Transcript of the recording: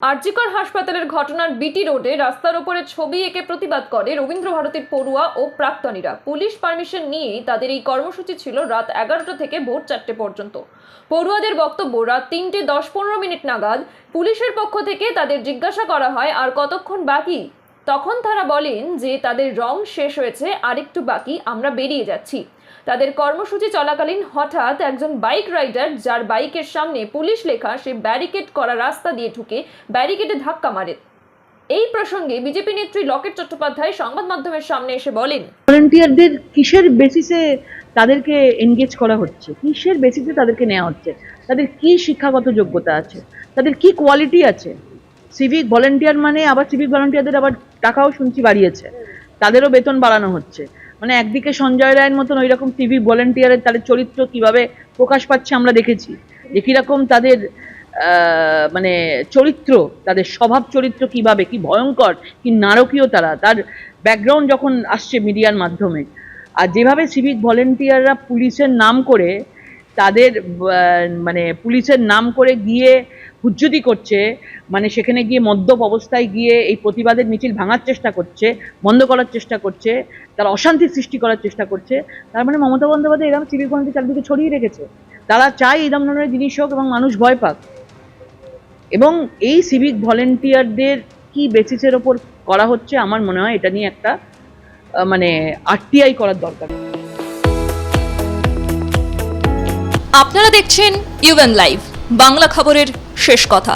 আরজিকর হাসপাতালের ঘটনার বিটি রোডে রাস্তার ওপরে ছবি এঁকে প্রতিবাদ করে রবীন্দ্র ভারতীর পড়ুয়া ও প্রাক্তনীরা। পুলিশ পারমিশন নিয়েই তাদের এই কর্মসূচি ছিল রাত এগারোটা থেকে ভোর চারটে পর্যন্ত। পড়ুয়াদের বক্তব্য, রাত তিনটে দশ পনেরো মিনিট নাগাদ পুলিশের পক্ষ থেকে তাদের জিজ্ঞাসা করা হয়, আর কতক্ষণ বাকি? তখন তারা বলেন যে তাদের রং শেষ হয়েছে, আরেকটু বাকি, আমরা বেরিয়ে যাচ্ছি। তাদের কর্মসূচি চলাকালীন হঠাৎ একজন বাইক রাইডার, যার বাইকের সামনে পুলিশ লেখা, সে ব্যারিকেড করা রাস্তা দিয়ে ঢুকে ব্যারিকেডে ধাক্কা মারে। এই প্রসঙ্গে বিজেপি নেত্রী লকেট চট্টোপাধ্যায় সংবাদ মাধ্যমের সামনে এসে বলেন, ভলেন্টিয়ারদের কিসের বেসিসে তাদেরকে এনগেজ করা হচ্ছে? কিসের বেসিসে তাদেরকে নেওয়া হচ্ছে? তাদের কি শিক্ষাগত যোগ্যতা আছে? তাদের কি কোয়ালিটি আছে? সিভিক ভলেন্টিয়ার মানে আবার সিভিক ভলেন্টিয়ারদের আবার টাকাও শুনছি বাড়িয়েছে। তাদেরও বেতন বাড়ানো হচ্ছে। মানে একদিকে সঞ্জয় রায়ের মতন ওই রকম সিভিক ভলেন্টিয়ারের তাদের চরিত্র কীভাবে প্রকাশ পাচ্ছে আমরা দেখেছি। যে কীরকম তাদের মানে চরিত্র, তাদের স্বভাব চরিত্র কীভাবে, কি ভয়ঙ্কর, কি নারকীয় তারা। তার ব্যাকগ্রাউন্ড যখন আসছে মিডিয়ার মাধ্যমে। আর যেভাবে সিভিক ভলেন্টিয়াররা পুলিশের নাম করে, তাদের মানে পুলিশের নাম করে গিয়ে হুজ্জুতি করছে মানে সেখানে গিয়ে মদ্যপ অবস্থায় গিয়ে এই প্রতিবাদের মিছিল ভাঙার চেষ্টা করছে, বন্ধ করার চেষ্টা করছে, তারা অশান্তি সৃষ্টি করার চেষ্টা করছে, তার মানে মমতা বন্দ্যোপাধ্যায় এরকম ভলেন্টিয়ার চারদিকে ছড়িয়ে রেখেছে। তারা চায় এই ধরনের জিনিস হোক এবং মানুষ ভয় পাক। এবং এই সিভিক ভলেন্টিয়ারদের কি বেসিসের ওপর করা হচ্ছে আমার মনে হয় এটা নিয়ে একটা মানে আরটিআই করার দরকার। আপনারা দেখছেন ইউএন লাইভ বাংলা খবরের শেষ কথা।